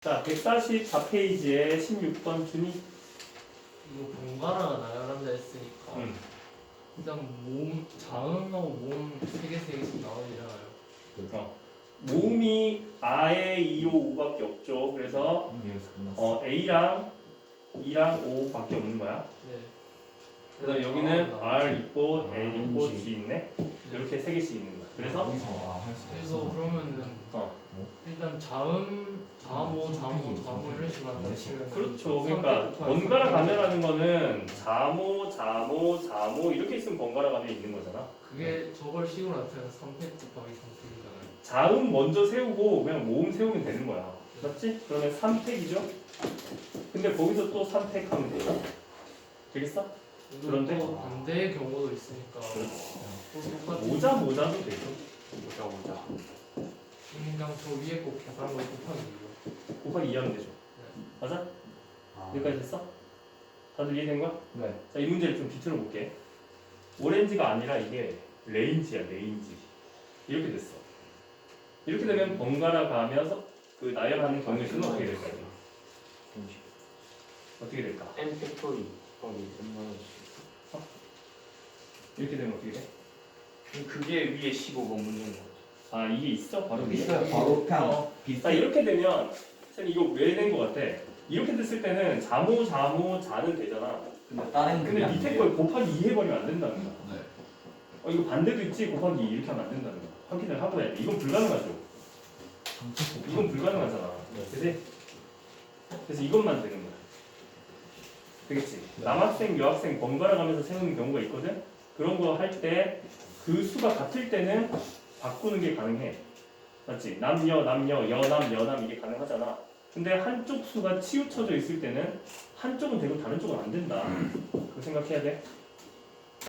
자, 144페이지에 16번 준이. 이거 번갈아가 나열한다 했으니까 음. 일단 몸 자음하고 몸 세 개 세 개씩 나오잖아요. 어. 모음이 아에 2, 5, 5밖에 없죠. 그래서 어, A랑 E랑 5밖에 없는 거야. 네. 그래서 여기는 아, R 있고 L 있고 음. G 있네. 이렇게 세 개씩 있는 거야. 그래서 그래서 그러면은 어. 자음 자모 자모 자모 이런 식으로 한다 그렇죠. 그러니까 번갈아 가면하는 거는 자모, 자모, 자모 이렇게 있으면 번갈아 가면 있는 거잖아. 그게 저걸 식으로 나타내는 3팩 곱하기 3팩이잖아요. 자음 먼저 세우고 그냥 모음 세우면 되는 거야. 맞지? 그러면 3팩이죠? 근데 거기서 또 3팩 하면 돼요. 되겠어? 그런데? 또 반대의 경우도 있으니까 그렇지. 또 똑같은 모자 모자도 되죠. 저 위에 꼭 계산한 거 곱하기 이거. 곱하기 2 하면 되죠. 맞아? 여기까지 됐어? 다들 이해된 거야? 네. 자, 이 문제를 좀 비틀어 볼게. 오렌지가 아니라 이게 레인지야, 레인지. 이렇게 됐어. 이렇게 되면 번갈아 가면서 그 나열하는 경우의 수는 어떻게 될까요? 어떻게 될까? M 팩토리 거기 얼마나 이렇게 되면 어떻게 돼? 그게 위에 15번 문제인 거 아, 이게 있어? 바로 위에? 있어요. 바로 어. 자, 비슷해. 이렇게 되면 쌤 이거 왜 된 거 같아? 이렇게 됐을 때는 자모, 자모, 자는 되잖아. 근데 다른 근데 밑에 안걸 곱하기 2 해버리면 안 된다는 거야. 네. 어, 이거 반대도 있지? 곱하기 2 이렇게 하면 안 된다는 거야. 확인을 하고 해야 돼. 이건 불가능하죠. 이건 불가능하잖아. 그지? 그래서 이것만 되는 거야. 되겠지? 남학생, 여학생 번갈아 가면서 세우는 경우가 있거든? 그런 거 할 때 그 수가 같을 때는 바꾸는 게 가능해. 맞지? 남녀, 남녀, 여남, 여남 이게 가능하잖아. 근데 한쪽 수가 치우쳐져 있을 때는 한쪽은 되고 다른 쪽은 안 된다. 그거 생각해야 돼.